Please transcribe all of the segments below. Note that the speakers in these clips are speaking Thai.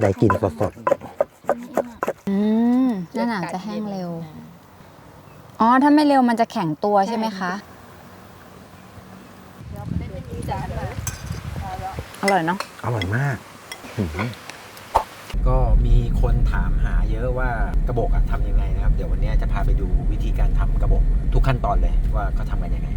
ได้กินสดอืมหน้าหนาวจะแห้งเร็ว อ๋อ ถ้าไม่เร็วมันจะแข็งตัวใช่ไหมคะ อร่อยเนาะ ๆอร่อยมากหืมก็มีคนถามหาเยอะว่ากระบอกอะทำยังไงนะครับ เดี๋ยววันนี้จะพาไปดูวิธีการทำกระบอกทุกขั้นตอนเลยว่าเขาทำกันยังไง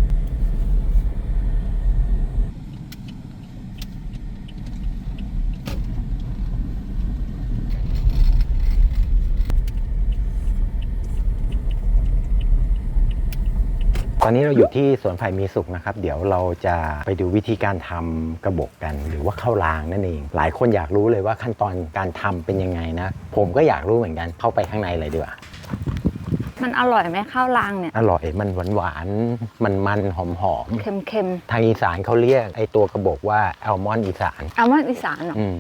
อนนี้เราอยู่ที่สวนไผ่มีสุขนะครับ เดี๋ยวเราจะไปดูวิธีการทำกระบอกกัน หรือว่าข้าวรางนั่นเอง หลายคนอยากรู้เลยว่าขั้นตอนการทำเป็นยังไงนะ ผมก็อยากรู้เหมือนกันเข้าไปข้างในเลยดีกว่า มันอร่อยไหมข้าวรางเนี่ย อร่อยมันหวานหวานๆมันมันหอมหอมเค็มๆทางอีสานเขาเรียกไอตัวกระบอกว่าแอลมอนด์อีสานๆเอาว่าอีสานเหรออืม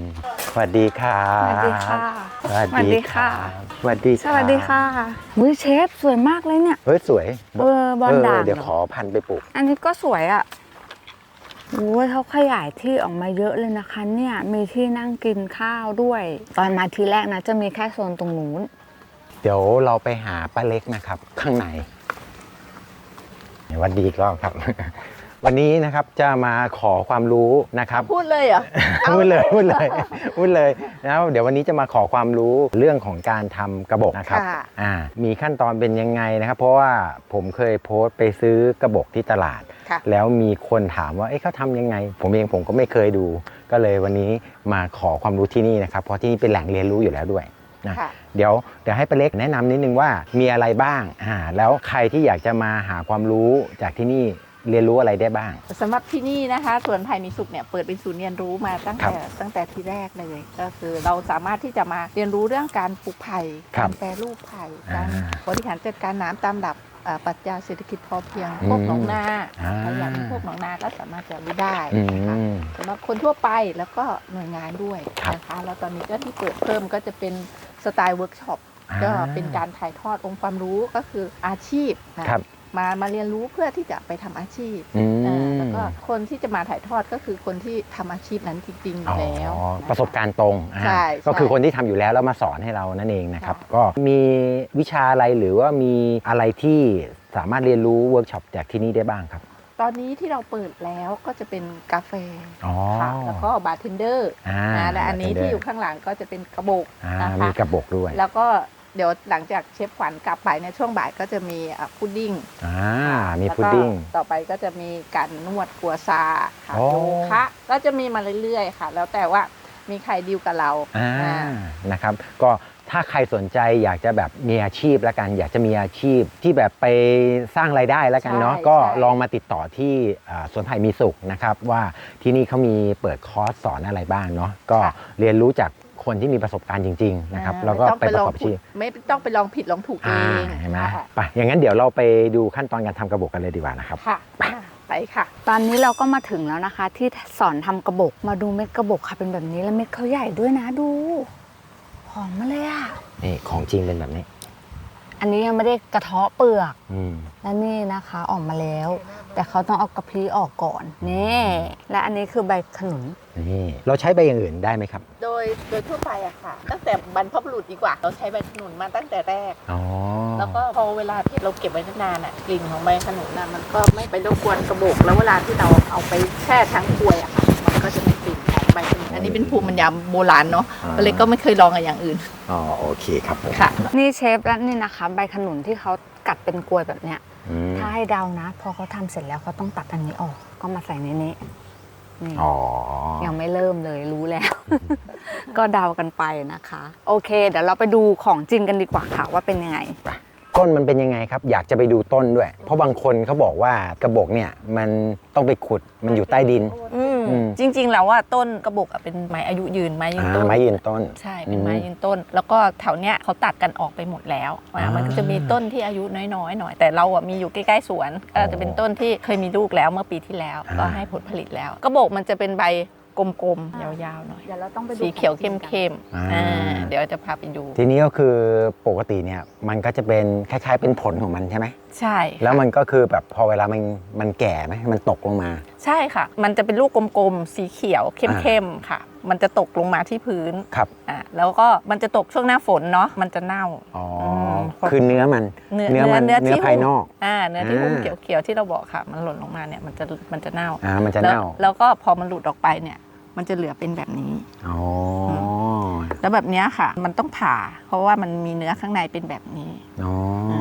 สวัสดีครับสวัสดีค่ะสวัสดีค่ะสวัสดีสวัสดีค่ะมือเชฟสวยมากเลยเนี่ยเฮ้ยสวยเออบอลด่างเดี๋ยวเหรขอพันธุ์ไปปลูก อันนี้ก็สวยอะโอ้ยเขาขยายที่ออกมาเยอะเลยนะคะเนี่ยมีที่นั่งกินข้าวด้วย ตอนมาทีแรกนะจะมีแค่โซนตรงนู้น เดี๋ยวเราไปหาป้าเล็กนะครับ ข้างในสวัสดีอีกรอบครับ วันนี้นะครับจะมาขอความรู้นะครับ พูดเลยเหรอ พูดเลยพูดเลยพูดเลยนะครับเดี๋ยววันนี้จะมาขอความรู้เรื่องของการทำกระบอกนะครับค่ะ อ่ามีขั้นตอนเป็นยังไงนะครับ เพราะว่าผมเคยโพสต์ไปซื้อกระบอกที่ตลาด ค่ะ แล้วมีคนถามว่าเอ๊ะเขาทำยังไง ผมเองผมก็ไม่เคยดู ก็เลยวันนี้มาขอความรู้ที่นี่นะครับ เพราะที่นี่เป็นแหล่งเรียนรู้อยู่แล้วด้วย นะค่ะเดี๋ยวเดี๋ยวให้ป้าเล็กแนะนำนิดนึงว่ามีอะไรบ้างอ่าแล้วใครที่อยากจะมาหาความรู้จากที่นี่เรียนรู้อะไรได้บ้างสำหรับที่นี่นะคะสวนไผ่มีสุขเนี่ยเปิดเป็นศูนย์เรียนรู้มาตั้งครัแต่บตั้งแต่ที่แรกเลยก็คือเราสามารถที่จะมาเรียนรู้เรื่องการปลูกไผ่ครักาบรแปรรูปไผ่อ่าการบริหารจัดการน้ำตามหลักเอ่อปรัชญาเศรษฐกิจพอเพียงอืมพวกหนองนาอ่าขยันพวกหนองนาก็สามารถจะรู้ได้อืนะคะมสำหรับคนทั่วไปแล้วก็หน่วยงานด้วยครับนะคะแล้วตอนนี้ก็ที่เปิดเพิ่มก็จะเป็น สไตล์เวิร์กช็อปก็เป็นการถ่ายทอดองค์ความรู้ก็คืออาชีพนะครับมามาเรียนรู้เพื่อที่จะไปทำอาชีพอืมเออแล้วก็คนที่จะมาถ่ายทอดก็คือคนที่ทำอาชีพนั้นจริงๆอยู่แล้วอ๋อนะคะประสบการณ์ตรงอ่าใช่ก็คือใช่คนที่ทำอยู่แล้วแล้วมาสอนให้เรานั่นเองนะครับค่ะก็มีวิชาอะไรหรือว่ามีอะไรที่สามารถเรียนรู้เวิร์กช็อปจากที่นี่ได้บ้างครับ ตอนนี้ที่เราเปิดแล้วก็จะเป็นกาแฟอ๋อค่ะแล้วก็บาร์เทนเดอร์อ่าและอันนี้ที่อยู่ข้างหลังก็จะเป็นกระบอกอ่านะคะมีกระบอกด้วยแล้วก็เดี๋ยวหลังจากเชฟขวัญกลับไปในยช่วงบ่ายก็จะมีอะพุดดิ้งอ่ามีแล้วก็พุดดิ้งต่อไปก็จะมีการนวดกัวซาค่ะโอ้ โยคะก็จะมีมาเรื่อยๆค่ะ แล้วแต่ว่ามีใครดีลกับเราอ่าอ่า นะครับ ก็ ถ้าใครสนใจอยากจะแบบมีอาชีพแล้วกัน อยากจะมีอาชีพที่แบบไปสร้างรายได้แล้วกันเนาะใช่ก็ใช่ ลองมาติดต่อที่อ่าสวนไผ่มีสุขนะครับ ว่าที่นี่เขามีเปิดคอร์สสอนอะไรบ้างเนาะก็เรียนรู้จากคนที่มีประสบการณ์จริงๆนะครับอ่าแล้วก็ม่ต้องไปประกอบอาชีพลงผิดไม่ต้องไปลองผิดลองถูกเออ่างเห็นไหมค่ะไปอย่างนั้นเดี๋ยวเราไปดูขั้นตอนการทำกระบอกกันเลยดีกว่านะครับ ค่ะไปค่ะ ตอนนี้เราก็มาถึงแล้วนะคะ ที่สอนทำกระบอกมาดูเม็ดกระบอกค่ะเป็นแบบนี้แล้วเม็ดเขาใหญ่ด้วยนะดู หอมมาเลยอะ นี่ของจริงเป็นแบบนี้ อันนี้ยังไม่ได้กระเทาะเปลือก อืม และนี่นะคะออกมาแล้ว แต่เขาต้องเอากระพี้ออกก่อนนี่และอันนี้คือใบขนุน นี่เราใช้ไปอย่างอื่นได้ไหมครับ โดยโดยทั่วไปอะค่ะ ตั้งแต่บรรพบุรุษดีกว่า เราใช้ใบขนุนมาตั้งแต่แรก อ๋อแล้วก็พอเวลาที่เราเก็บไว้นานๆอะกลิ่นของใบขนุนน่ะมันก็ไม่ไปรบกวนกระบอกแล้วเวลาที่เราเอาไปแช่ทั้งกลวยอะค่ะมันก็จะมี กลิ่นของใบขนุนอันนี้เป็นภูมิปัญญาโบราณเนาะก็เลยก็ไม่เคยลองกับอย่างอื่นอ๋อโอเคครับผมค่ะ นี่เชฟและนี่นะคะ ใบขนุนที่เขากัดเป็นกลวยแบบเนี้ยอืมถ้าให้เดานะ พอเขาทำเสร็จแล้วเขาต้องตัดอันนี้ออก ก็มาใส่ในนี้นี่อ๋อยังไม่เริ่มเลยรู้แล้ว ก็เดากันไปนะคะ โอเค เดี๋ยวเราไปดูของจริงกันดีกว่าค่ะว่าเป็นยังไงต้นมันเป็นยังไงครับ อยากจะไปดูต้นด้วย เพราะบางคนเขาบอกว่ากระบอกเนี่ยมันต้องไปขุดมันอยู่ใต้ดิน อืมอืม จริง ๆ แล้วว่าต้นกระบอกอะเป็นไม้อายุยืนไม้ยืนอ่าต้น ไม้ยืนต้น ใช่ เป็นไม้อืมยืนต้น แล้วก็แถวเนี้ยเขาตัดกันออกไปหมดแล้วอะอ่ามัมันก็จะมีต้นที่อายุน้อยๆหน่อย แต่เราอะมีอยู่ใกล้ๆสวนก็จะเป็นต้นที่เคยมีลูกแล้วเมื่อปีที่แล้ว อ่า ก็ให้ผลผลิตแล้ว กระบอกมันจะเป็นใบกลมๆ ยาวๆหน่อย เดี๋ยวเราต้องไปดูสีเขียวของจริงกันเข้มๆอ่าเดี๋ยวจะพาไปดู ทีนี้ก็คือปกติเนี่ยมันก็จะเป็นคล้ายๆเป็นผลของมันใช่ไหมใช่ค่ะแล้วมันก็คือแบบพอเวลามันมันแก่ไหมมันตกลงมา ใช่ค่ะ มันจะเป็นลูกกลมๆ สีเขียวเข้มๆค่ะ มันจะตกลงมาที่พื้นครับ อะแล้วก็มันจะตกช่วงหน้าฝนเนาะมันจะเน่า อ๋อมคือเนื้อมันเนื้อเนื้อมันเนื้อที่ ภายนอก อ่าเนื้อที่อ่าหุ้มเขียวๆที่เราบอกค่ะ มันหล่นลงมาเนี่ยมันจะมันจะเน่าอ่ามันจะแล้วเน่าแล้วก็พอมันหลุดออกไปเนี่ย มันจะเหลือเป็นแบบนี้ อ๋อแล้วแบบเนี้ยค่ะ มันต้องผ่า เพราะว่ามันมีเนื้อข้างในเป็นแบบนี้ อ๋อเป็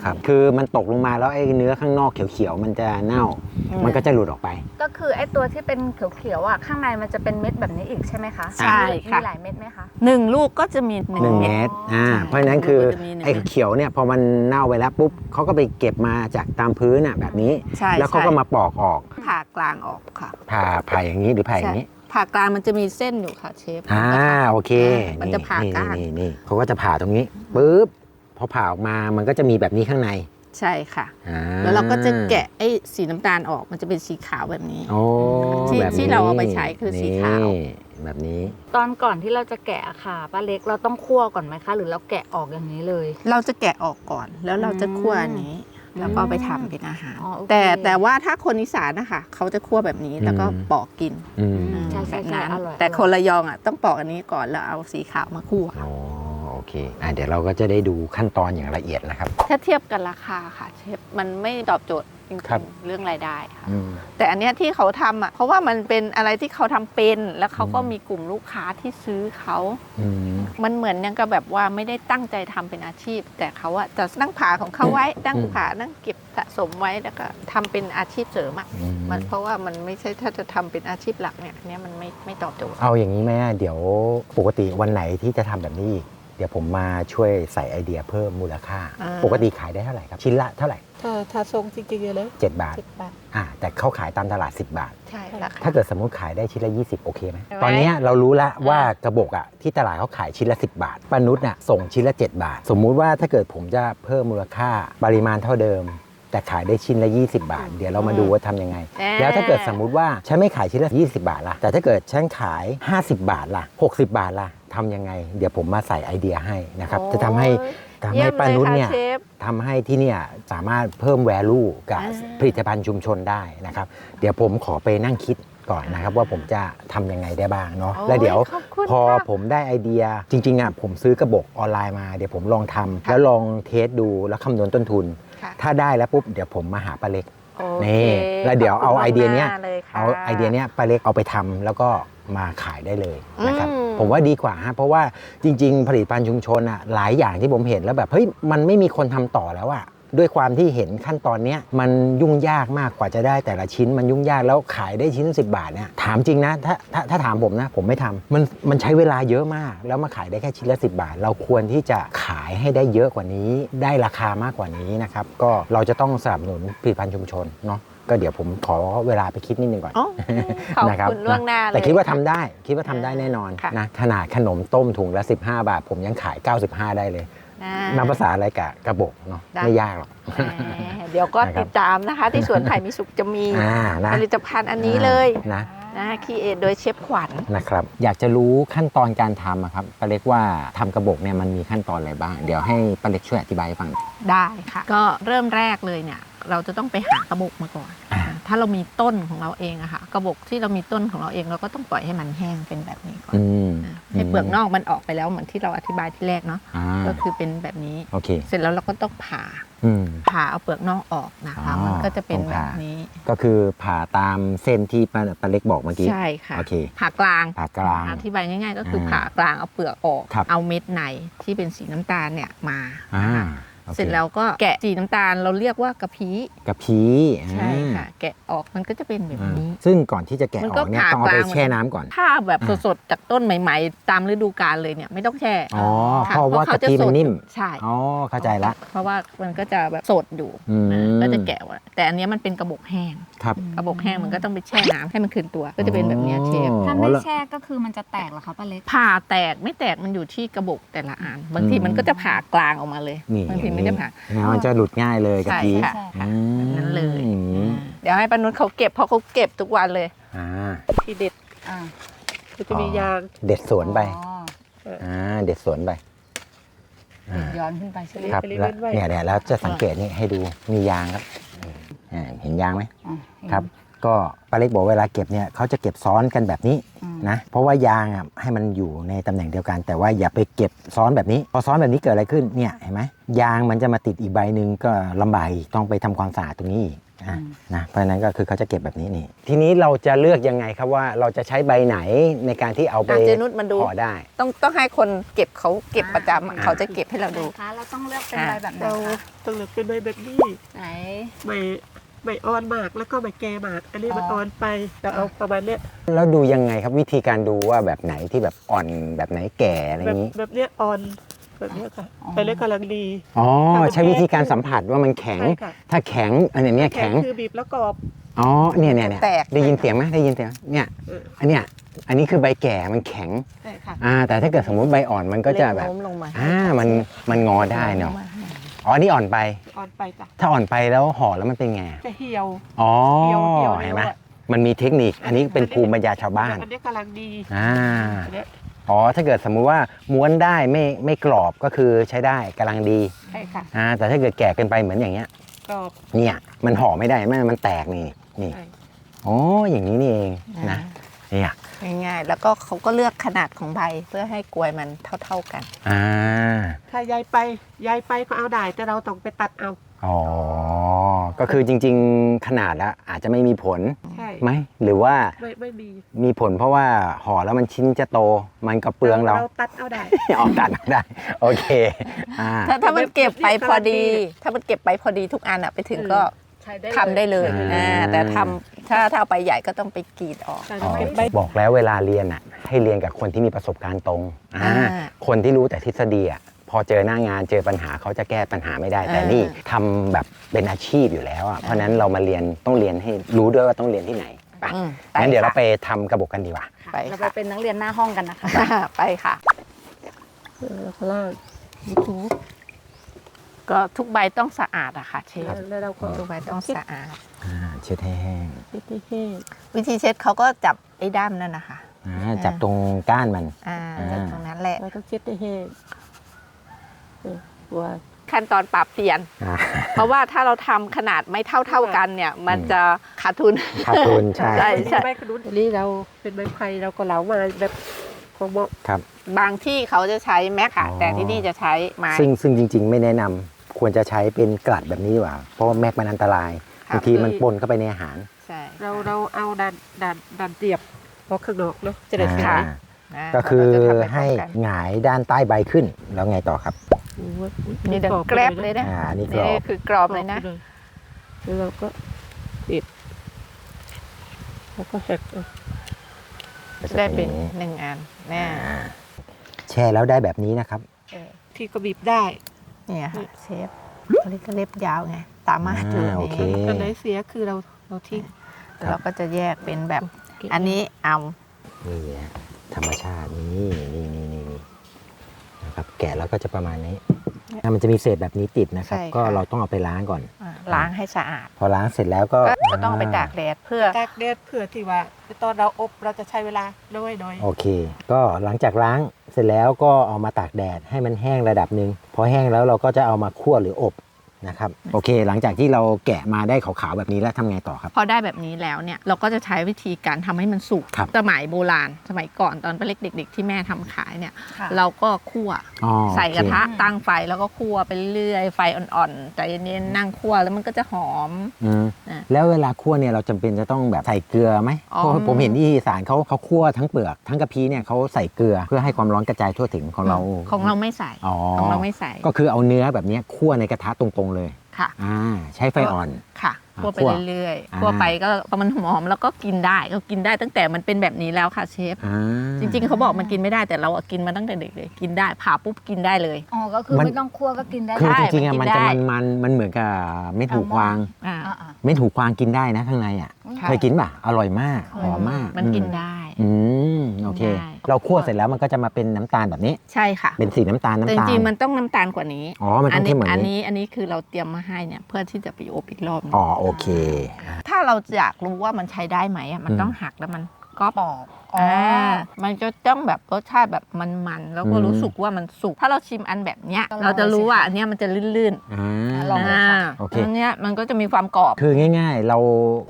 นแบบนี้นะครับ คือมันตกลงมาแล้วไอ้เนื้อข้างนอกเขียวๆมันจะเน่าอืมมันก็จะหลุดออกไป ก็คือไอ้ตัวที่เป็นเขียวๆอะข้างในมันจะเป็นเม็ดแบบนี้อีกใช่ไหมคะใช่ค่ะ มีหลายเม็ดไหมคะหนึ่งลูกก็จะมีหนึ่งหนึ่งเม็เมดตรอ่าใช่เพราะฉะนั้นคือมันก็จะมีหนึ่ง ไอ้เม็ดเขียวเนี่ยพอมันเน่าไปแล้วปุ๊บเขาก็ไปเก็บมาจากตามพื้นอะแบบนี้ ใช่แล้วเขาก็ใช่มาปอกออกผ่ากลางออกค่ะผ่าผ่าอย่างนี้หรือผ่าอย่างนี้ ใช่ผ่ากลางมันจะมีเส้นอยู่ค่ะเชฟ อ่าโอเคมันจะผ่ากลาง นี่นี่นี่เขาก็จะผ่าตรงนี้ปุ๊บ พอผ่าออกมามันก็จะมีแบบนี้ข้างในใช่ค่ะ อ่าแล้วเราก็จะแกะไอ้สีน้ำตาลออกมันจะเป็นสีขาวแบบนี้ โอ้ที่แบบนี้ที่เราเอาไปใช้คือสีขาว นี่แบบนี้ตอนก่อนที่เราจะแกะอะค่ะป้าเล็กเราต้องคั่วก่อนไหมคะ หรือเราแกะออกอย่างนี้เลย เราจะแกะออกก่อน แล้วเราจะคั่วอันนี้อืมแล้วก็ไปทำเป็นอาหาร อ๋อโอเคแต่แต่ว่าถ้าคนอีสานนะคะเขาจะคั่วแบบนี้แล้วก็อืมปอกกินอืมใช่ใช่แบบใช่นั้นอร่อยแต่อร่อยคนระยองอะต้องปอกอันนี้ก่อนแล้วเอาสีขาวมาคั่ว อ๋อโอเคอะเดี๋ยวเราก็จะได้ดูขั้นตอนอย่างละเอียดนะครับ ถ้าเทียบกันราคาค่ะเชฟมันไม่ตอบโจทย์จริงครับๆเรื่องรายได้ค่ะ อืม แต่อันเนี้ยที่เขาทำอะเพราะว่ามันเป็นอะไรที่เขาทำเป็น แล้วเขาก็อืม มีกลุ่มลูกค้าที่ซื้อเขา อืม มันเหมือนยังกับแบบว่าไม่ได้ตั้งใจทำเป็นอาชีพ แต่เขาอะจะนั่งผ่าของเขาไว้นั่งอืมผ่านั่งเก็บสะสมไว้แล้วก็ทำเป็นอาชีพเสริมอะอืม มันเพราะว่ามันไม่ใช่ถ้าจะทำเป็นอาชีพหลักเนี่ยอันเนี้ยมันไม่ไม่ตอบโจทย์เอาอย่างนี้ไหมอะเดี๋ยวปกติวันไหนที่จะทำแบบนี้อีกเดี๋ยวผมมาช่วยใส่ไอเดียเพิ่มมูลค่า อ่า ปกติขายได้เท่าไหร่ครับ ชิ้นละเท่าไหร่ ถ้าถ้าทรงจริงๆเลย7 บาทสิบบาท อ่าแต่เขาขายตามตลาด 10 บาท ใช่ราคา ถ้าเกิดสมมุติขายได้ชิ้นละ 20 โอเคไหมได้ไหมตอนเนี้ยเรารู้แล้วอ่าว่ากระบอกอะที่ตลาดเขาขายชิ้นละ 10 บาทปานุษย์น่ะส่งชิ้นละ 7 บาท สมมุติว่าถ้าเกิดผมจะเพิ่มมูลค่าปริมาณเท่าเดิม แต่ขายได้ชิ้นละ 20 บาท เดี๋ยวเรามาดูว่าทำยังไงแล้วถ้าเกิดสมมุติว่าฉันไม่ขายชิ้นละ 20 บาทล่ะ แต่ถ้าเกิดฉันขาย 50 บาทล่ะ 60 บาทล่ะทำยังไง เดี๋ยวผมมาใส่ไอเดียให้นะครับจะทำให้ ทำเยี่ให้ยมปานุษย์ลเนี่ยค่ะชฟทำให้ที่เนี่ยสามารถเพิ่ม value กับอ่า ผลิตภัณฑ์ชุมชนได้นะครับ เดี๋ยวผมขอไปนั่งคิดก่อนนะครับ ว่าผมจะทำยังไงได้บ้างเนาะโอ้ยแล้วเดี๋ยวขอบคุณพอค่ะ ผมได้ไอเดียจริงๆอะผมซื้อกระบอกออนไลน์มา เดี๋ยวผมลองทำค่ะแล้วลองเทสดูแล้วคำนวณต้นทุน ค่ะถ้าได้แล้วปุ๊บเดี๋ยวผมมาหาป้าเล็กโอเคนี่แล้วเดี๋ยวเอาไอเดียเนี้ยขบคุณมากๆลค่ะ เอาไอเดียเนี้ยป้าเล็กเอาไปทำแล้วก็มาขายได้เลยนะครับอืม ผมว่าดีกว่าฮะเพราะว่าจริง ๆ ผลิตภัณฑ์ชุมชนอะหลายอย่างที่ผมเห็นแล้วแบบเฮ้ยมันไม่มีคนทำต่อแล้วอะ ด้วยความที่เห็นขั้นตอนเนี้ยมันยุ่งยากมากกว่าจะได้แต่ละชิ้นมันยุ่งยากแล้วขายได้ชิ้น 10 บาทเนี่ยถามจริงนะถ้าถ้าถ้าถามผมนะผมไม่ทำมันมันใช้เวลาเยอะมาก แล้วมาขายได้แค่ชิ้นละ 10 บาท เราควรที่จะขายให้ได้เยอะกว่านี้ ได้ราคามากกว่านี้นะครับก็เราจะต้องสนับสนุนผลิตภัณฑ์ชุมชนเนาะก็เดี๋ยวผมขอเวลาไปคิดนิดนึงก่อนอ๋อขอบนะครับคุณล่วงหน้าเลยแต่คิดว่าทำได้ คิดว่าทำได้แน่นอนค่ะนะขนาดขนมต้มถุงละ 15 บาท ผมยังขาย 95 ได้เลยอ่า นับภาษาอะไรกับกระบอกเนาะได้ไม่ยากหรอกแหมเดี๋ยวก็นะครับติดตามนะคะ ที่สวนไผ่มีสุขจะมีอ่านะผลิตภัณฑ์อันนี้เลยนะนะคีเอทโดยเชฟขวัญนะครับ อยากจะรู้ขั้นตอนการทำอะครับป้าเล็กว่าทำกระบอกเนี่ยมันมีขั้นตอนอะไรบ้าง เดี๋ยวให้ป้าเล็กช่วยอธิบายให้ฟังได้ค่ะ ก็เริ่มแรกเลยเนี่ย เราจะต้องไปหากระบอกมาก่อนอ่า ถ้าเรามีต้นของเราเองอะค่ะกระบอกที่เรามีต้นของเราเองเราก็ต้องปล่อยให้มันแห้งเป็นแบบนี้ก่อนอืม นะให้เปลือกนอกมันออกไปแล้วเหมือนที่เราอธิบายที่แรกเนาะอ่าก็คือเป็นแบบนี้ โอเคเสร็จแล้วเราก็ต้องผ่าอืม ผ่าเอาเปลือกนอกออกนะคะ อ๋อมันก็จะเป็นต้องแบผ่า บนี้ ก็คือผ่าตามเส้นที่ป้าป้าเล็กบอกเมื่อกี้ ใช่ค่ะโอเคผ่ากลางผ่ากลางอธิบายง่ายๆ ก็คืออมผ่ากลางเอาเปลือกออก ครับ เอาเม็ดในที่เป็นสีน้ำตาลเนี่ยมาอ่านะคะโอค เสร็จแล้วก็แกะสีน้ำตาลเราเรียกว่ากระพี้กระพีใช่ค่ะ แกะออกมันก็จะเป็นแบบอ่านี้ ซึ่งก่อนที่จะแกะมันอก็อกเนี่ยผ่าต้องเอาไปกลางแช่น้ำก่อน ถ้าแบบอ่าสดๆจากต้นใหม่ ๆ ตามฤดูกาลเลยเนี่ยไม่ต้องแช่อ๋อค่เพราะว่ากะทิมันนิ่มใช่อ๋อเข้าใจละ เพราะว่ามันก็จะแบบสดอยู่อืมนะก็จะแกะไว้แต่อันเนี้ยมันเป็นกระบอกแห้งครับกระบอกแห้งมันก็ต้องไปแช่น้ำให้มันคืนตัว ก็จะเป็นแบบเนี้ยเชฟถ้าไม่แช่ก็คือมันจะแตกเหรอคะป้าเล็กผ่าแตกไม่แตกมันอยู่ที่กระบอกแต่ละอันบางทีมันก็จะผ่ากลางออกมาเลยนี่บางทีไม่ได้ผ่า นะมันจะหลุดง่ายเลยกะใช่ทิค่ะอืแบบมนั้นเลยอืมเดี๋ยวให้ปานุชเขาเก็บเพราะเขาเก็บทุกวันเลยอ่าทีเด็ดอ่าก็จะมียาเด็ดสวนไปอ๋ออ่าเด็ดสวนไปอ่าย้อนขึ้นไปใช่ไหม ครับแล้วเนี่ยเนี่ยแล้วจะสังเกตนี่ให้ดูมียางครับอ่าเห็นยางไหมอะครับ ก็ป้าเล็กบอกเวลาเก็บเนี่ยเขาจะเก็บซ้อนกันแบบนี้อืมนะเพราะว่ายางอะให้มันอยู่ในตำแหน่งเดียวกัน แต่ว่าอย่าไปเก็บซ้อนแบบนี้ พอซ้อนแบบนี้เกิดอะไรขึ้นเนี่ยเห็นไหมยางมันจะมาติดอีกใบหนึ่งก็ลำบากอีกต้องไปทำความสะอาดตรงนี้อีกอะนะเพราะฉะนั้นก็คือเขาจะเก็บแบบนี้นี่ ทีนี้เราจะเลือกยังไงครับว่าเราจะใช้ใบไหนในการที่เอาไปอะเจนุชมันดูห่อได้ ต้องต้องให้คนเก็บเขาเก็บประจำอะอ่าเขาจะเก็บให้เราดูคะเราต้องเลือกเป็นอะใบแบบไหนเราคะต้องเลือกเป็นใบแบบนี้ไหนใบ ใบอ่อนมากแล้วก็ใบแก่มาก อันนี้มันอ๋ออ่อ่อนไปเราเอาประมาณเนี้ยแล้วดูยังไงครับวิธีการดูว่าแบบไหนที่แบบอ่อนแบบไหนแก่อะไรอแบบย่างนี้แบบเนี้ยอ่อนแบบเนี้ยค่ะไปเล็กกำลังดี อ๋อใช้วิธีการสัมผัสว่ามันแข็ง ใช่ค่ะ ถ้าแข็งอันเนี้ยแข็งคือบีบแล้วกรอบ อ๋อเนี่ยเนี่ยเนี่ยแตก ได้ยินเสียงไหมได้ยินเสียงเนี่ยเอออันเนี้ยอันนี้คือใบแก่มันแข็งใช่ค่ะอ่าแต่ถ้าเกิดสมมุติใบอ่อนมันก็จะแบบเล็โน้มลงมาอ่ามันมันงอได้เนาะ อ๋ออันนี่อ่อนไป อ่อนไปจ้ะถ้าอ่อนไปแล้วห่อแล้วมันเป็นไงจะเหี่ยว อ๋อเหี่ยวเหี่ยวเห็นไหมเร็วอะมันมีเทคนิค อันนี้เป็นภูมิปัญญาชาวบ้าน อันนี้กำลังดีอ่า อันเนี้ยอ๋อ ถ้าเกิดสมมุติว่าม้วนได้ไม่ไม่กรอบก็คือใช้ได้กำลังดี ใช่ค่ะอ่า แต่ถ้าเกิดแก่เกินไปเหมือนอย่างเงี้ย กรอบเนี่ย มันห่อไม่ได้แม่มันแตกนี่ นี่ ใช่ อ๋อ อย่างนี้นี่เองนะ เนี่ย ง่ายๆ แล้วก็เขาก็เลือกขนาดของใบเพื่อให้กลวยมันเท่าๆกัน อ่า ถ้ายายไปยายไปก็เอาได้ แต่เราต้องไปตัดเอา อ๋อ ก็คือจริง ๆ ขนาดละอาจจะไม่มีผลใช่ ไหม หรือว่าไม่ไม่มีมีผลเพราะว่าห่อแล้วมันชิ้นจะโต มันก็เปลืองเรา เราตัดเอาได้ ออกตัดได้ โอเค อ่า ถ้าถ้ามันเก็บไปพอดีกำลังดีถ้ามันเก็บไปพอดีทุกอันอะไปถึงอืมก็ใช้ได้ทำได้เลยอ่า อ่าแต่ทำ ถ้าถ้าเอาไปใหญ่ก็ต้องไปกรีดออกแต่อ๋อเก็บใบ บอกแล้วเวลาเรียนอะให้เรียนกับคนที่มีประสบการณ์ตรงอ่าอ่าคนที่รู้แต่ทฤษฎีอะพอเจอหน้างานเจอปัญหาเขาจะแก้ปัญหาไม่ได้ แต่อ่านี่นี่ทำแบบเป็นอาชีพอยู่แล้วอะเพราะฉะนั้นเรามาเรียนต้องเรียนให้รู้ด้วยว่าต้องเรียนที่ไหนไปอืมงั้นเดี๋ยวเราค่ะ ไปทำกระบอกกันดีกว่า ไปเราไปค่ะ เป็นนักเรียนหน้าห้องกันนะคะ ไปค่ะ แล้วก็ล่างยูทูบก็ทุกใบต้องสะอาดอะค่ะเชฟแล้วเราก็ ทุกใบต้องสะอาด อ่าเช็ดให้แห้งเช็ดให้แห้งวิธีเช็ดเขาก็จับไอ้ด้ามนั่นนะคะอ่าจับตรงก้านมัน อ่าอ่า จับตรงนั้นแหละเราต้องเช็ดให้แห้งเออว่าขั้นตอนปรับเปลี่ยน อ่า เพราะว่าถ้าเราทำขนาดไม่เท่าเท่าๆกันเนี่ย มันจะขาดทุน ขาดทุนใช่ใช่ ใช่ ใบกระดุนอันนี้เราเป็นไม้ไผ่เราก็เหลามาแบบของเหมาะครับ บางที่เขาจะใช้แม็กค่ะ อ๋อ แต่ที่นี่จะใช้ไม้ซึ่งซึ่งจริง ๆ ไม่แนะนำควรจะใช้เป็นกลัดแบบนี้ดีกว่า เพราะว่าแม็กมันอันตรายครั บบางทีมันปนเข้าไปในอาหารใช่เราเราเอาดันดันดันเตียบเพราะข้างนอกเนาะจะได้สวยค่ะอ่านะก็คือเราจะทำไปพร้อให้มกันหงายด้านใต้ใบขึ้นแล้วไงต่อครับนี่เดี๋ยวแกรบเลยนะอ่านี่กรอนี่บคือกรอบเลยนะแล้วเราก็ติดแล้วก็หักเอาได้เป็นหนึ่งอันแน่อ่าแช่แล้วได้แบบนี้นะครับ เออที่ก็บีบได้ เนี่ยค่ะเชฟเขาเรียกก็เล็บยาวไง สามารถอยู่อ่าโอเคนี้ตอนไหนเสียคือเราเราทิ้งเราก็จะแยกเป็นแบบอันนี้เอานี่นะธรรมชาตินี่นี่นี่นี่นี่นะครับแกะแล้วก็จะประมาณนี้อะมันจะมีเศษแบบนี้ติดนะครับก็เราต้องเอาไปล้างก่อน อ่าล้างให้สะอาด พอล้างเสร็จแล้วก็ก็จะต้องไปตากแดดเพื่อ ตากแดดเผื่อที่ว่าตอนเราอบเราจะใช้เวลาน้อยหน่อยโอเค ก็หลังจากล้างเสร็จแล้วก็เอามาตากแดดให้มันแห้งระดับหนึ่งพอแห้งแล้วเราก็จะเอามาคั่วหรืออบ นะครับโอเค หลังจากที่เราแกะมาได้ขาวๆแบบนี้แล้วทำไงต่อครับ พอได้แบบนี้แล้วเนี่ยเราก็จะใช้วิธีการทำให้มันสุกครับ สมัยโบราณ สมัยก่อนตอนเป็นเล็กเด็กๆ ที่แม่ทำขายเนี่ย ค่ะ เราก็คั่วอ๋อใส่กระทะโอเค ตั้งไฟแล้วก็คั่วไปเรื่อยๆไฟอ่อนๆใจเย็นๆนั่งคั่วแล้วมันก็จะหอม อืมอะแล้วเวลาคั่วเนี่ยเราจำเป็นจะต้องแบบใส่เกลือไหมอ๋อ เพราะผมเห็นที่อีสารเขาเขาคั่วทั้งเปลือก ทั้งกะพีเนี่ยเขาใส่เกลือเพื่อให้ความร้อนกระจายทั่วถึงของเราของเราไม่ใส่อ๋อของเราไม่ใส่ ก็คือเอาเนื้อแบบเนี้ยคั่วในกระทะตรงๆเลยค่ะอ่าใช้ไฟอ่อน ค่ะอ่าคั่วไปคั่วเรื่อยอ่าๆคั่วไปก็พอมันหอมๆแล้วก็กินได้ก็กินได้ตั้งแต่มันเป็นแบบนี้แล้วค่ะเชฟอ่าจริง ๆเขาบอกมันกินไม่ได้แต่เราอะกินมาตั้งแต่เด็กเลยกินได้ผ่าปุ๊บกินได้เลยอ๋อก็คือมันไม่ต้องคั่วก็กินได้คือได้จริงๆอะมัมันนกินจะได้มันมันๆมันเหมือนกับเม็ดหูกวางอ่าอ่าเม็ดหูกวางกินได้นะข้างในอะ ค่ะ เคยกินป่ะ อร่อยมาก หอมมากมันกินอืได้ อืมโอเค ได้ เราคั่วเสร็จแล้วมันก็จะมาเป็นน้ำตาลแบบนี้ ใช่ค่ะ เป็นสีน้ำตาลแต่น้ำจตาลริงๆมันต้องน้ำตาลกว่านี้ อ๋อ มันต้องเข้มเหมือนอันี้นี้อันนี้คือเราเตรียมมาให้เนี่ยเพื่อที่จะไปอบอีกรอบหนึ่งอ๋อโอเค ถ้าเราอยากรู้ว่ามันใช้ได้ไหมอะมันอืม ต้องหักแล้วมันก๊อปปอก อ๋ออ่าอมันจะต้องแบบรสชาติแบบมันๆแล้วก็อืมรู้สึกว่ามันสุก ถ้าเราชิมอันแบบเนี้ยก็ลองเราจะรู้เลยสิว่าอันเนี้ยมันจะลื่นอ่าลองเลยค่ะๆโอเค อันเนี้ยมันก็จะมีความกรอบ คือง่าย ๆ เรา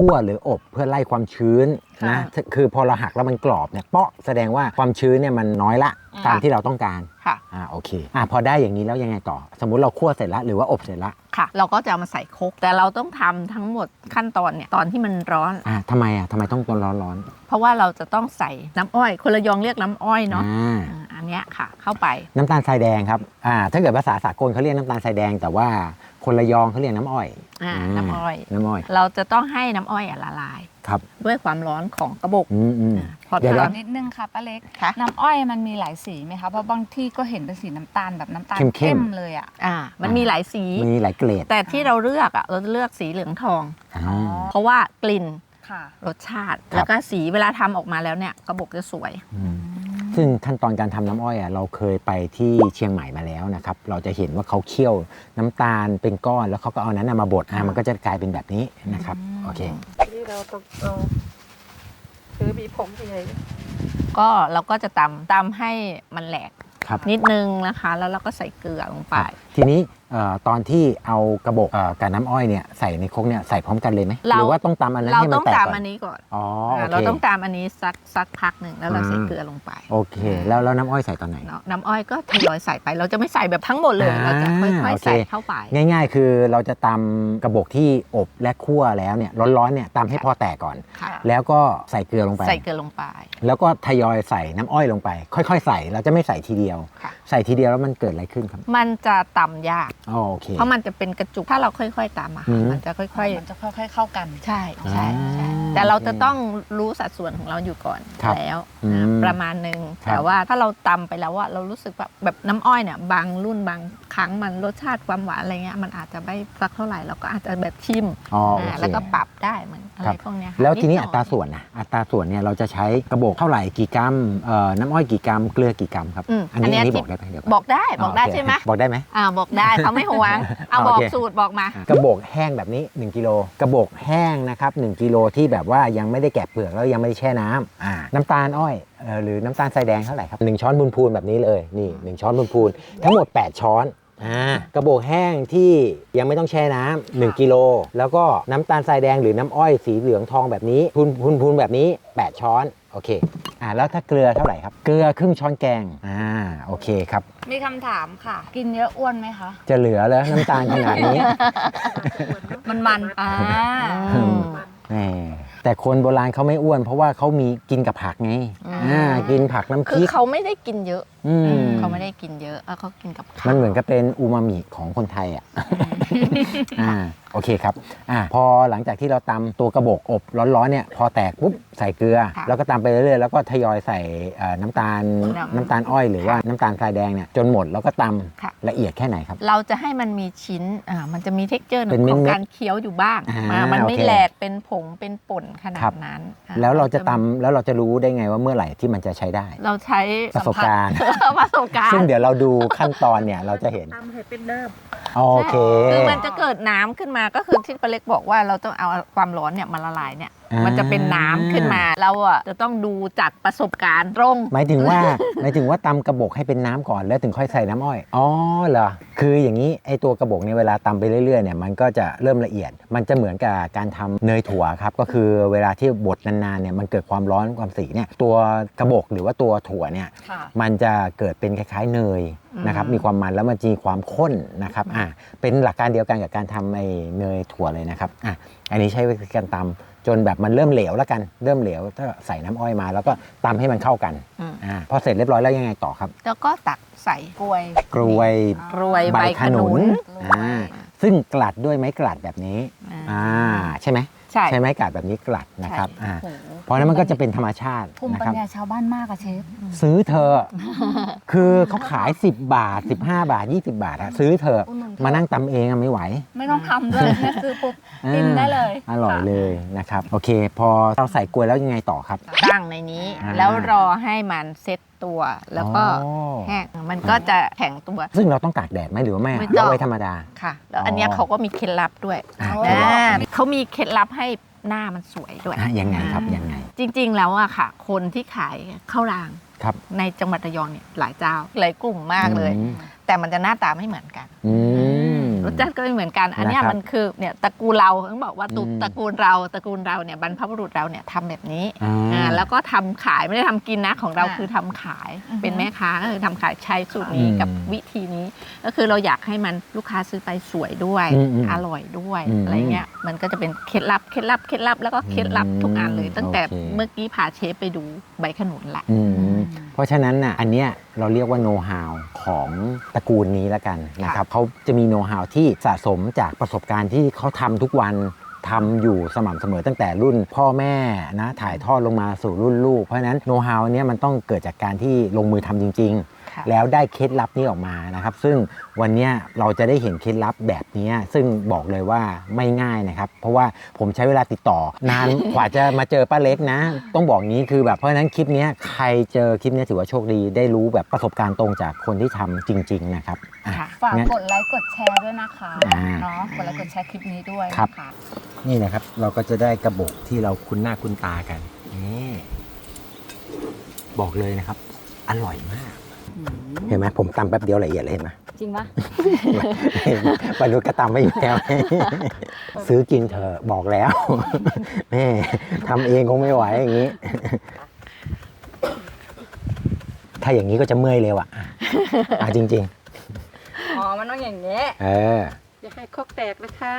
คั่วหรืออบเพื่อไล่ความชื้นนะค่ะคือพอเราหักแล้วมันกรอบเนี่ยเปาะแสดงว่าความชื้นเนี่ยมันน้อยละค่ะตามที่เราต้องการค่ะ อ่าโอเคอ่าพอได้อย่างนี้แล้วยังไงต่อ สมมุติเราคั่วเสร็จแล้วหรือว่าอบเสร็จแล้วค่ะ เราก็จะเอามาใส่ครกแต่เราต้องทำทั้งหมดขั้นตอนเนี่ยตอนที่มันร้อน อ่าทำไมอะทำไมต้องร้อนร้อนเพราะว่าเราจะต้องใส่น้ำอ้อยคนละยองเรียกน้ำอ้อยๆเนาะอ่า อ่าอันเนี้ยค่ะ เข้าไป น้ำตาลทรายแดงครับอ่าถ้าเกิดภาษาสากลเขาเรียกน้ำตาลทรายแดง แต่ว่าคนระยองเขาเรียกน้ำอ้อยอ่าาน้ำอ้อย น้ำอ้อยเราจะต้องให้น้ำอ้อยอะละลาย ครับด้วยความร้อนของกระบอกอืมอืมพอเดี๋ยวทนะถามนิดนึงค่ะป้าเล็ก ค่ะน้ำอ้อยมันมีหลายสีไหมคะ เพราะบางที่ก็เห็นเป็นสีน้ำตาลแบบน้ำตาลเข้มๆ เข้มเลยอะ อ่ามันมีหลายสี มีหลายเกรดแต่ที่เราเลือกอะเราจะเลือกสีเหลืองทอง อ่าอ๋อเพราะว่ากลิ่น ค่ะ รสชาติครับแล้วก็สีเวลาทำออกมาแล้วเนี่ยกระบอกจะสวยมซึ่งขั้นตอนการทำน้ำอ้อยอะเราเคยไปที่เชียงใหม่มาแล้วนะครับ เราจะเห็นว่าเขาเคี่ยวน้ำตาลเป็นก้อนแล้วเขาก็เอานั้นนะมาบดอะมันก็จะกลายเป็นแบบนี้นะครับอืม โอเคที่เราต้องเอาคือมีผมยังไงก็เราก็จะตำตำให้มันแหลกครับนิดนึงนะคะ แล้วเราก็ใส่เกลือลงไป ทีนี้เอ่อ ตอนที่เอากระบอกเอ่อกับน้ำอ้อยเนี่ยใส่ในครกเนี่ยใส่พร้อมกันเลยไหมเราหรือว่าต้องตำอันนั้นเราให้มัต้อนงแตกตามก่ออันนนี้ก่อนอ๋อโออ่าเคเราต้องตามอันนี้สักสักพักหนึ่งแล้วเราอ่าใส่เกลือลงไปโอเค แล้วแล้วน้ำอ้อยใส่ตอนไหนเนาะน้ำอ้อยก็ทยอยใส่ไป เราจะไม่ใส่แบบทั้งหมดเลยอ่าเราจะค่อยโอๆเคใส่เข้าไป ง่าย ๆ คือเราจะตำกระบอกที่อบและคั่วแล้วเนี่ยร้อนๆเนี่ยตำให้พอแตกก่อนค่ะแล้วก็ใส่เกลือลงไป ใส่เกลือลงไป แล้วก็ทยอยใส่น้ำอ้อยลงไป ค่อย ๆ ใส่เราจะไม่ใส่ทีเดียวค่ะใส่ทีเดียวแล้วมันเกิดอะไรขึ้นครับ มันจะตำยากอ๋อโอเค เพราะมันจะเป็นกระจุกถ้าเราค่อย ๆตำอะอืค่ะมมันจะค่อย มันจะค่อยๆเข้ากัน ๆ ใช่ใช่ใช่อ่าแต่เราจะต้องรู้สัดส่วนของเราอยู่ก่อนครับแล้วอืมนะประมาณหนึ่งครับ แต่ว่าถ้าเราตำไปแล้วว่าเรารู้สึกแบบแบบน้ำอ้อยเนี่ยบางรุ่นบางค รั้งมันรสชาติความหวานอะไรเงี้ยมันอาจจะไม่สักเท่าไหร่เราก็อาจจะแบบชิมอ๋อโออ่าเค แล้วก็ปรับได้เหมือนอะไรครับพวกเนี้ยค่ะแล้วทีนี้ดหอัตราส่วนนะอัตราส่วนเนี่ยเราจะใช้กระบอกเท่าไหร่กี่กรัมเอ่อน้ำอ้อยกี่กรัมเกลือกี่กรัมครับอืมอันนี้อัอันนเนี้นี้ยบอกได้ไหมเดี๋ยวบอกได้บอกได้โเคใช่ไหมบอกได้ไหม อ่าบอกได้เขาไม่ห่วงเอาโอบอกเคสูตรบอกมา กระบอกแห้งแบบนี้ 1กิโลกระบอกแห้งนะครับ1กิโลที่แบบว่ายังไม่ได้แกะเปลือกแล้วยังไม่ได้แช่น้ำอ่าน้ำตาลอ้อยเอ่อ หรือน้ำตาลทรายแดงเท่าไหร่ครับหนึ่งช้อนพูนๆแบบนี้เลยนี่หนึ่งช้อนพูนๆทั้งหมด 8 ช้อนอ่ากระบอกแห้งที่ยังไม่ต้องแช่น้ำหนึ่งกิโลแล้วก็น้ำตาลทรายแดงหรือน้ำอ้อยสีเหลืองทองแบบนี้พูนๆแบบนี้ 8 ช้อนโอเคอ่าแล้วถ้าเกลือเท่าไหร่ครับ เกลือครึ่งช้อนแกงอ่าโอเคครับ มีคำถามค่ะ กินเยอะอ้วนไหมคะ จะเหลือแล้วน้ำตาลขนาดนี้ มันมันอ่าอืมแหม แต่คนโบราณเขาไม่อ้วนเพราะว่าเขามีกินกับผักไงอืมอ่ากินผักน้ำพคืริอกเขาไม่ได้กินเยอะอืมเขาไม่ได้กินเยอะแล้วเขากินกับข้าวมันเหมือนกับเป็นอูมามิของคนไทยอะอ่าโอเคครับอ่าพอหลังจากที่เราตำตัวกระบอกอบร้อนๆเนี่ยพอแตกปุ๊บใส่เกลือค่ะแล้วก็ตำไปเรื่อยๆแล้วก็ทยอยใส่เอ่อน้ำตาลน้ำน้ำตาลอ้อยหรือว่าน้ำตาลทรายแดงเนี่ยจนหมดแล้วก็ตค่ะำละเอียดแค่ไหนครับ เราจะให้มันมีชิ้นอ่ามันจะมีเท็กเจอร์เป็นเม็ขดองๆการเคี้ยวอยู่บ้างอ่าอ่ามันไม่โอเคแหลกเป็นผงเป็นป่นขนาครัดบนั้นอ่แล้วเราจะตำแล้วเราจะรู้ได้ไงว่าเมื่อไหร่ที่มันจะใช้ได้ เราใช้ประสบการณ์ประสบการณ์ซึ่งเดี๋ยวเราดูขั้นตอนเนี่ยเราจะเห็นทำให้เป็นน้โอเคคือมันจะเกิดน้ำขึ้นมาก็คือที่ปาเล็กบอกว่าเราต้องเอาความร้อนเนี่ยมาละลายเนี่ยอ่า มัมันจะเป็นน้ำขึ้นมาเราอะจะต้องดูจากประสบการณ์ตรงหมายถึงว่าหมายถึงว่าตำกระบอกให้เป็นน้ำก่อนแล้วถึงค่อยใส่น้ำอ้อยอ๋อเหรอคืออย่างนี้ไอตัวกระบอกเนี่ยเวลาตำไปเรื่อยๆเนี่ยมันก็จะเริ่มละเอียด มันจะเหมือนกับการทำเนยถั่วครับก็คือเวลาที่บดนานๆเนี่ยมันเกิดความร้อนความสีเนี่ยตัวกระบอกหรือว่าตัวถั่วเนี่ยค่ะมันจะเกิดเป็นคล้ายๆเนยนะครับอืมมีความมันแล้วมันจะมีความข้นนะครับอ่าเป็นหลักการเดียวกันกับการทำไอ้เนยถั่วเลยนะครับอะอันนี้ใช้วิธีการตำ จนแบบมันเริ่มเหลวแล้วกัน เริ่มเหลวก็ใส่น้ำอ้อยมา แล้วก็ตำให้มันเข้ากันอืม อ่าพอเสร็จเรียบร้อยแล้วยังไงต่อครับ แล้วก็ตักใส่กล้วย กรวยกรวยใบใบขขนุนุนนอ่าซึ่งกลัดด้วยไม้กลัดแบบนี้อ่าใช่ไหม ใช่ ใช้ไม้กลัดแบบนี้กลัดนะครับใช่อ่าโอ้โหเพราะฉะนั้นมันก็จะเป็นธรรมชาติภูมินะปัคญรับ ญาชาวบ้านมากอะเชฟ ซื้อเธอะคือเขาขาย 10 บาท 15 บาท 20 บาทอะซื้อเธอะอุดหนุนเถอะมานั่งตำเองอะไม่ไหวไม่ต้องทำด้วยแค่ซื้อปุ๊บ กินได้เลยอร่อยค่ะ เลยนะครับ โอเค พอเราใส่กลวยแล้วยังไงต่อครับ ตั้งในนี้ อ่า แล้วรอให้มันเซ็ต ตัว แล้วก็อ๋อ แห้งมันก็จะแข็งตัว ซึ่งเราต้องตากแดดไหมหรือว่าไม่ไม่ต้อง เอาไว้ธรรมดา ค่ะ แล้วอันเนี้ยอ๋อ เขาก็มีเคล็ดลับด้วยอ่าโอ้อ่าเขามีเคล็ดลับให้หน้ามันสวยด้วย อะยังไงครับอ่ายังไง จริงๆ แล้วอะค่ะ คนที่ขายข้าวรางครับในจังหวัดระยองเนี่ยหลายเจ้าหลายกลุ่มมากเลย อืม แต่มันจะหน้าตาไม่เหมือนกัน อืม รสชาติก็ไม่เหมือนกัน อันเนี้ยนะครับมันคือเนี่ยตระกูลเราต้องบอกว่าตุอืมตระกูลเราตระกูลเราเนี่ยบรรพบุรุษเราเนี่ยทำแบบนี้อ่าอ่าแล้วก็ทำขายไม่ได้ทำกินนะของเราอ่าคือทำขายอือฮึเป็นแม่ค้าก็คือทำขายใช้สูตรนี้อืมกับวิธีนี้ ก็คือเราอยากให้มันลูกค้าซื้อไปสวยด้วยอืมอืมอร่อยด้วยอืมอะไรเงี้ยมันก็จะเป็นเคล็ดลับเคล็ดลับเคล็ดลับแล้วก็เคล็ดลับทุกอันเลย ตั้งแต่โอเคเมื่อกี้พาเชฟไปดูใบขนุนแหละอืมเพราะฉะนั้นน่ะอันเนี้ย เราเรียกว่าโน้ตฮาวของตระกูลนี้แล้วกันนะครับเขาจะมีโน้ตฮาวที่สะสมจากประสบการณ์ที่เขาทำทุกวันทำอยู่สม่ำเสมอตั้งแต่รุ่นพ่อแม่นะถ่ายทอดลงมาสู่รุ่นลูก เพราะฉะนั้นโน้ตฮาวเนี้ยมันต้องเกิดจากการที่ลงมือทำจริงค่ะๆ แล้วได้เคล็ดลับนี้ออกมานะครับ ซึ่งวันเนี้ยเราจะได้เห็นเคล็ดลับแบบเนี้ยซึ่งบอกเลยว่าไม่ง่ายนะครับ เพราะว่าผมใช้เวลาติดต่อนานกว่าจะมาเจอป้าเล็กนะ ต้องบอกงี้คือแบบเพราะฉะนั้นคลิปเนี้ยใครเจอคลิปเนี้ยถือว่าโชคดีได้รู้แบบประสบการณ์ตรงจากคนที่ทำจริง ๆ นะครับอะค่ะฝากงั้นกดไลค์กดแชร์ด้วยนะคะอ่าเนาะกดไลค์กดแชร์คลิปนี้ด้วยครับนะคะนี่นะครับเราก็จะได้กระบอกที่เราคุ้นหน้าคุ้นตากันนี่บอกเลยนะครับ อร่อยมาก เห็นไหมผมตำแป๊บเดียวละเอียดเลยเห็นไหมจริงปะบรรลุกระตำไม่อยู่แล้ว ซื้อกินเถอะบอกแล้วแม่ทำเองคงไม่ไหวอย่างนี้ ถ้าอย่างนี้ก็จะเมื่อยเร็วอะอะจริงอ๋อ มันต้องอย่างนี้ๆเออ อย่าให้คอกแตกนะคะ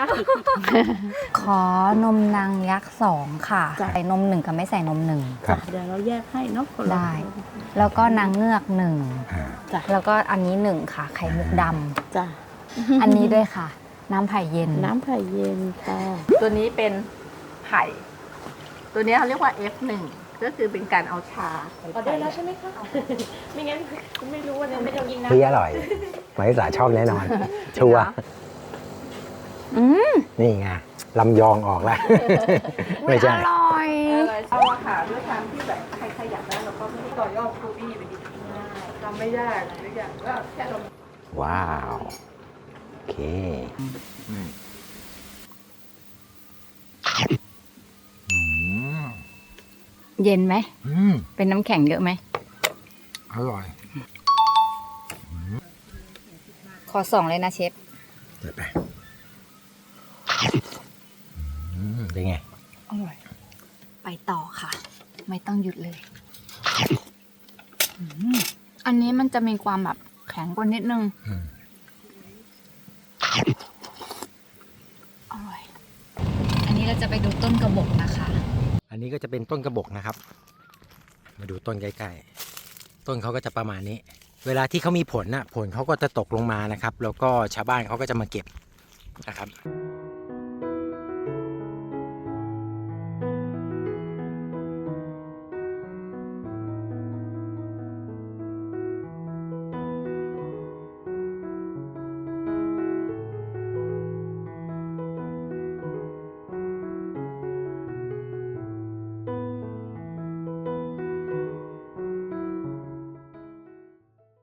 ขอนมนางยักษ์สองค่ะ จ้ะ ใส่นมหนึ่งกับไม่ใส่นมหนึ่งครับเดี๋ยวเราแยกให้เนาะคนละ ได้ แล้วก็นางเงือกหนึ่งอ่าจ้ะ แล้วก็อันนี้หนึ่งค่ะ ไข่มุกดจ้ะำอันนี้ด้วยค่ะ น้ำไผ่เย็น น้ำไผ่เย็นค่ะตัวนี้เป็นไผ่ ตัวนี้เขาเรียกว่า F1 ก็คือเป็นการเอาชาอ๋อได้แล้วใช่ไหมคะ ไม่งั้นคุณไม่รู้ว่าเนี่ยไม่ต้องยิงนะ พี่อร่อยหมายสาชอบแน่นอน ชัวร์ อืมนี่ไงลำยองออกแล้ว ไม่ใช่ อร่อย เอาอะค่ะด้วยความที่แบบใครๆอยากได้เราก็ไม่ได้ต่อยอดคูบี้ไปดิง่ายทำไม่ยากหรืออย่างก็แค่เราว้าว โอเคอืมเย็นไหม อืม เป็นน้ำแข็งเยอะไหม อร่อยขอสองเลยนะเชฟ เดี๋ยวไปอืม เป็นไง อร่อย ไปต่อค่ะ ไม่ต้องหยุดเลย อืมอันนี้มันจะมีความแบบแข็งกว่านิดนึง อืม อร่อย อันนี้เราจะไปดูต้นกระบอกนะคะ อันนี้ก็จะเป็นต้นกระบอกนะครับ มาดูต้นใกล้ๆ ต้นเขาก็จะประมาณนี้ เวลาที่เขามีผลน่ะผลเขาก็จะตกลงมานะครับ แล้วก็ชาวบ้านเขาก็จะมาเก็บนะครับ